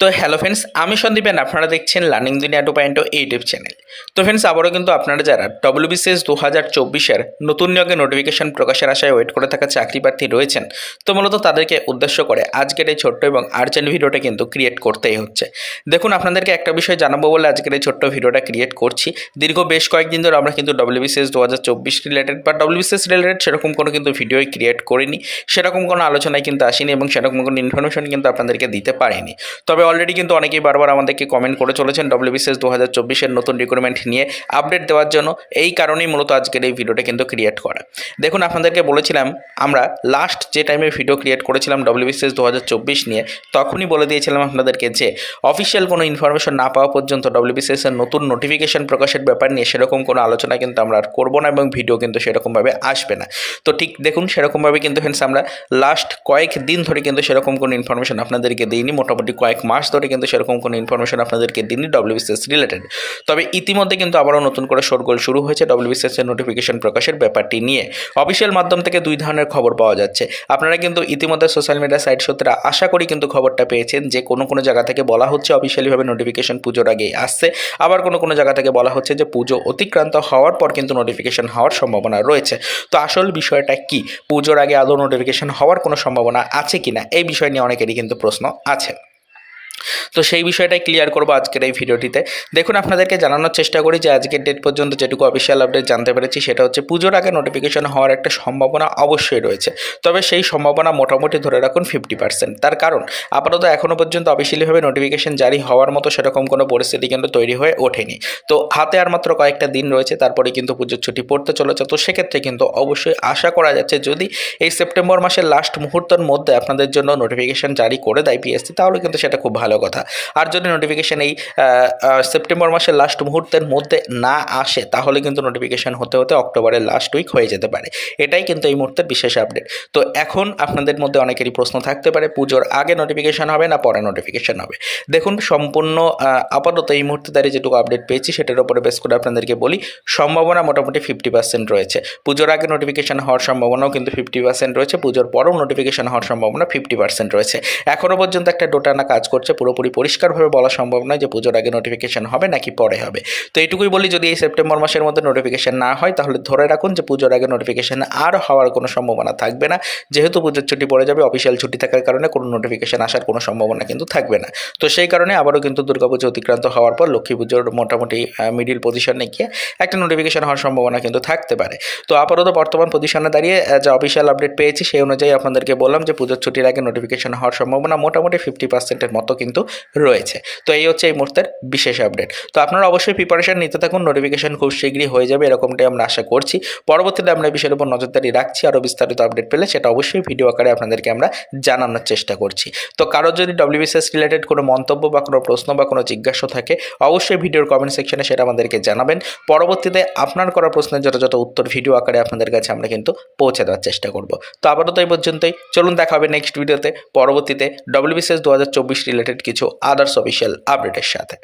তো hello friends আমি সন্দীপেন আপনারা দেখছেন learning Duniya two point YouTube channel তো ফ্রেন্ডস আবারও কিন্তু আপনারা যারা ডব্লিউবিসিএস দু হাজার চব্বিশের নতুন নিয়োগে নোটিফিকেশন প্রকাশের আশায় ওয়েট করে থাকা চাকরি প্রার্থী রয়েছেন, তো মূলত তাদেরকে উদ্দেশ্য করে আজকের এই ছোট্ট এবং আর্জেন্ট ভিডিওটা কিন্তু ক্রিয়েট করতেই হচ্ছে। দেখুন, আপনাদেরকে একটা বিষয় জানাব বলে আজকের এই ছোট্ট ভিডিওটা ক্রিয়েট করছি। দীর্ঘ বেশ কয়েকদিন ধরে আমরা কিন্তু ডব্লিউবিসিএস দু হাজার চব্বিশ রিলেটেড বা ডব্লিউবিসিএস রিলেটেড সেরকম কোনো কিন্তু ভিডিওই ক্রিয়েট করিনি, সেরকম কোনো আলোচনায় কিন্তু আসেনি এবং সেরকম কোনো ইনফরমেশন কিন্তু আপনাদেরকে দিতে পারিনি। তবে অলরেডি কিন্তু অনেকেই বারবার আমাদেরকে কমেন্ট করে চলেছেন। ডব্লিউবিসিএস দু হাজার চব্বিশের নতুন রিক্রুটমেন্ট নিয়ে আপডেট দেওয়ার জন্য এই কারণেই মূলত আজকের এই ভিডিওটা কিন্তু ক্রিয়েট করা। দেখুন, আপনাদেরকে বলেছিলাম, আমরা লাস্ট যে টাইমে ভিডিও ক্রিয়েট করেছিলাম ডব্লিউবিসিএস দু হাজার চব্বিশ নিয়ে, তখনই বলে দিয়েছিলাম আপনাদেরকে যে অফিসিয়াল কোনো ইনফরমেশন না পাওয়া পর্যন্ত ডব্লিউবিসিএস এর নতুন নোটিফিকেশন প্রকাশের ব্যাপার নিয়ে সেরকম কোনো আলোচনা কিন্তু আমরা আর করব না এবং ভিডিও কিন্তু সেরকমভাবে আসবে না। তো ঠিক দেখুন, সেরকমভাবে কিন্তু ফ্রেন্ডস আমরা লাস্ট কয়েক দিন ধরে কিন্তু সেরকম কোনো ইনফরমেশন আপনাদেরকে দিইনি। মোটামুটি কয়েক মাস ধরে কিন্তু সেরকম কোনো ইনফরমেশন আপনাদেরকে দিইনি ডব্লিউবিসিএস রিলেটেড তবে ইতিমধ্যে কিন্তু আবারও নতুন করে শোরগোল শুরু হয়েছে ডব্লিউবিসিএস এর নোটিফিকেশন প্রকাশের ব্যাপারটি নিয়ে। অফিসিয়াল মাধ্যম থেকে দুই ধরনের খবর পাওয়া যাচ্ছে। আপনারা কিন্তু ইতিমধ্যে সোশ্যাল মিডিয়া সাইট সূত্রে আশা করি কিন্তু খবরটা পেয়েছেন যে কোনো কোনো জায়গা থেকে বলা হচ্ছে অফিসিয়ালিভাবে নোটিফিকেশন পুজোর আগেই আসছে। আবার কোনো কোনো জায়গা থেকে বলা হচ্ছে যে পুজো অতিক্রান্ত হওয়ার পর কিন্তু নোটিফিকেশন হওয়ার সম্ভাবনা রয়েছে। তো আসল বিষয়টা কি? পুজোর আগে আদৌ নোটিফিকেশন হওয়ার কোনো সম্ভাবনা আছে কি না এই বিষয় নিয়ে অনেকেরই কিন্তু প্রশ্ন আছে। তো সেই বিষয়টাই ক্লিয়ার করব আজকের এই ভিডিওটিতে। দেখুন, আপনাদেরকে জানানোর চেষ্টা করি যে আজকের ডেট পর্যন্ত যেটুকু অফিসিয়াল আপডেট জানতে পেরেছি, সেটা হচ্ছে পুজোর আগে নোটিফিকেশন হওয়ার একটা সম্ভাবনা অবশ্যই রয়েছে। তবে সেই সম্ভাবনা মোটামুটি ধরে রাখুন ফিফটি পার্সেন্ট তার কারণ, আপাতত এখনও পর্যন্ত অফিসিয়ালিভাবে নোটিফিকেশন জারি হওয়ার মতো সেরকম কোনো পরিস্থিতি কিন্তু তৈরি হয়ে ওঠেনি। তো হাতে আর মাত্র কয়েকটা দিন রয়েছে তারপরে কিন্তু পুজোর ছুটি পড়তে চলেছে। তো সেক্ষেত্রে কিন্তু অবশ্যই আশা করা যাচ্ছে, যদি এই সেপ্টেম্বর মাসের লাস্ট মুহূর্তের মধ্যে আপনাদের জন্য নোটিফিকেশন জারি করে দেয় পিএসসি তাহলে কিন্তু সেটা খুব কথা। আর যদি নোটিফিকেশান এই সেপ্টেম্বর মাসের লাস্ট মুহূর্তের মধ্যে না আসে, তাহলে কিন্তু নোটিফিকেশান হতে হতে অক্টোবরের লাস্ট উইক হয়ে যেতে পারে। এটাই কিন্তু এই মুহূর্তের বিশেষ আপডেট তো এখন আপনাদের মধ্যে অনেকেরই প্রশ্ন থাকতে পারে, পুজোর আগে নোটিফিকেশান হবে না পরে নোটিফিকেশান হবে? দেখুন, সম্পূর্ণ আপাতত এই মুহূর্তে দাঁড়িয়ে যেটুকু আপডেট পেয়েছি, সেটার উপরে বেস করে আপনাদেরকে বলি, সম্ভাবনা মোটামুটি ফিফটি পার্সেন্ট রয়েছে। পুজোর আগে নোটিফিকেশান হওয়ার সম্ভাবনাও কিন্তু ফিফটি পার্সেন্ট রয়েছে, পুজোর পরেও নোটিফিকেশান হওয়ার সম্ভাবনা ফিফটি পার্সেন্ট রয়েছে। এখনও পর্যন্ত একটা ডোটানা কাজ করছে পুরোপুরি পরিষ্কারভাবে বলা সম্ভব নয় যে পুজোর আগে নোটিফিকেশান হবে নাকি পরে হবে। তো এটুকুই বলি যদি এই সেপ্টেম্বর মাসের মধ্যে নোটিফিকেশান না হয়, তাহলে ধরে রাখুন যে পুজোর আগে নোটিফিকেশান আর হওয়ার কোনো সম্ভাবনা থাকবে না। যেহেতু পুজোর ছুটি পড়ে যাবে অফিসিয়াল ছুটি থাকার কারণে কোনো নোটিফিকেশান আসার কোনো সম্ভাবনা কিন্তু থাকবে না। তো সেই কারণে আবারও কিন্তু দুর্গাপুজো অতিক্রান্ত হওয়ার পর লক্ষ্মী পুজোর মোটামুটি মিডিল পজিশনে গিয়ে একটা নোটিফিকেশান হওয়ার সম্ভাবনা কিন্তু থাকতে পারে। তো আপাতত বর্তমান পজিশনে দাঁড়িয়ে যা অফিসিয়াল আপডেট পেয়েছি সেই অনুযায়ী আপনাদেরকে বললাম যে পুজোর ছুটির আগে নোটিফিকেশান হওয়ার সম্ভাবনা মোটামুটি ফিফটি পার্সেন্টের মতো কিন্তু রয়েছে। তো এই হচ্ছে এই মুহূর্তের বিশেষ আপডেট তো আপনারা অবশ্যই প্রিপারেশন নিতে থাকুন নোটিফিকেশন খুব শীঘ্রই হয়ে যাবে এরকমটাই আমরা আশা করছি। পরবর্তীতে আমরা বিষয়ের উপর নজরদারি রাখছি, আরও বিস্তারিত আপডেট পেলে সেটা অবশ্যই ভিডিও আকারে আপনাদেরকে আমরা জানানোর চেষ্টা করছি। তো কারোর যদি ডব্লিউবিসিএস রিলেটেড কোনো মন্তব্য বা কোনো প্রশ্ন বা কোনো জিজ্ঞাসা থাকে, অবশ্যই ভিডিওর কমেন্ট সেকশনে সেটা আমাদেরকে জানাবেন। পরবর্তীতে আপনার করা প্রশ্নের যথাযথ উত্তর ভিডিও আকারে আপনাদের কাছে আমরা কিন্তু পৌঁছে দেওয়ার চেষ্টা করব। তো আপাতত এই পর্যন্তই। চলুন দেখা হবে নেক্সট ভিডিওতে পরবর্তীতে ডব্লিউবিসিএস দু হাজার চব্বিশ রিলেটেড কিছু আদার্স অফিসিয়াল আপডেটের সাথে।